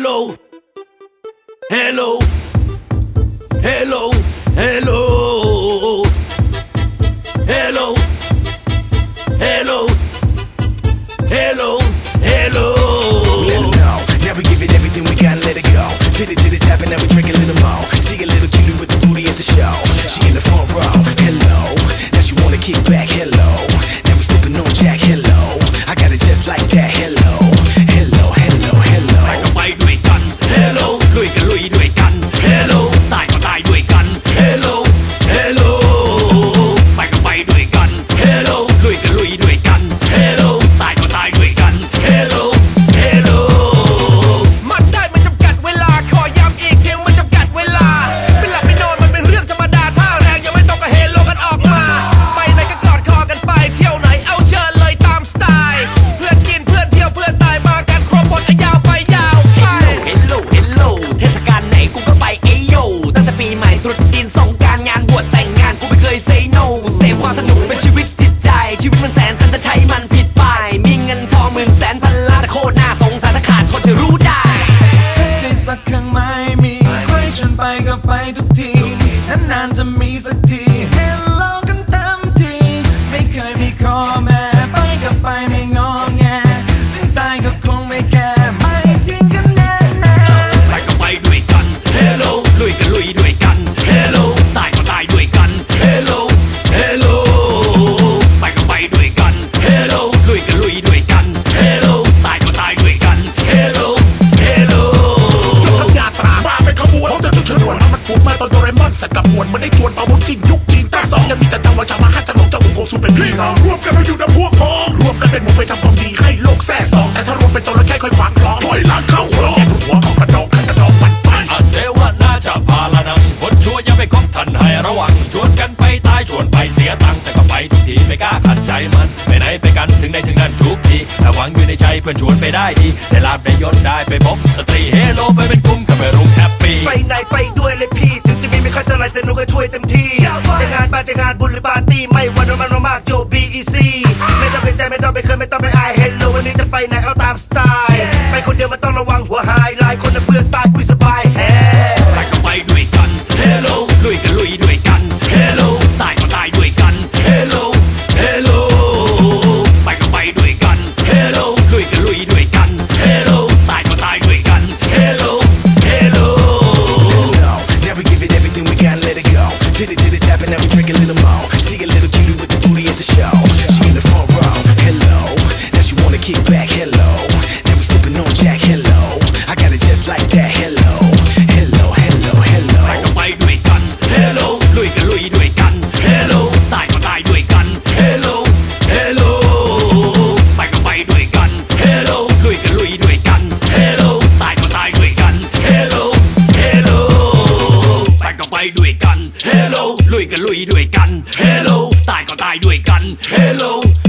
Hello. Hello. Hello. Hello. Hello. Hello. Hello. Hello. Let them know. Now we give it everything we got and let it go. It now we ความสนุกเป็นชีวิตจิตใจ ชีวิตมันแสนสันจะใช้มันผิดไป มีเงินทองหมื่นแสนพันล้านแต่โคตรน่าสงสารถ้าขาดคนที่รู้ได้ใจสักครั้งไม่มี ใครชวนไปก็ไปทุกทีนานๆจะมีสักที วนเอามันฟูดมาตอนโดเรมอนสัตว์กับมวลมันได้จวนเป่าบุญจริงยุคจีนต่สองยังมีแต่จังหวะชาวมาฮัจะหลงเจ้าอุโกสุเป็นพี่น้องรวมกันมาอยู่ในพวกพ้องรวมกันเป็นหมู่ไปทำความดีให้โลกแท้สอง แต่ถ้ารวมเป็นจระเข้ค่อยขวางคลองถอยหลังเข้าคลองแยกหัวของกระดองขันกระดองปัดไปอาเสวน่าจะพาละนังคนชั่วอย่าไปคบทันให้ระวังชวนกันไปตายชวนไปเสียตังค์แต่ก็ไปทุกทีไม่กล้าขัดใจมันไปไหนไปกันถึงได้ถึงนั่นทุกทีแต่หวังอยู่ในใจเพื่อนชวนไปได้ดีได้ลาบได้ยศได้ไปพบสตรีเฮโลไปเป็นกลุ่ม จะงานบ้ากงานบุญหรือปาร์ตี้ไม่วันมันมากๆโจ BEC ไม่ต้องเกรงใจไม่ต้องไปเคยไม่ต้องไปอายเฮลโลวันนี้จะไปไหนเอาตามสไตล์ ไปคนเดียวมันต้องระวังหัวหา Fit it to the tap and now we drink a little more. See a little cutie with the booty at the show. She in the front row. Hello. Now she wanna kick back. Hello. Now we sipping on Jack. Hello. ด้วยกัน Hello ลุยก็ลุยด้วยกัน Hello ตายก็ตายด้วยกัน Hello Hello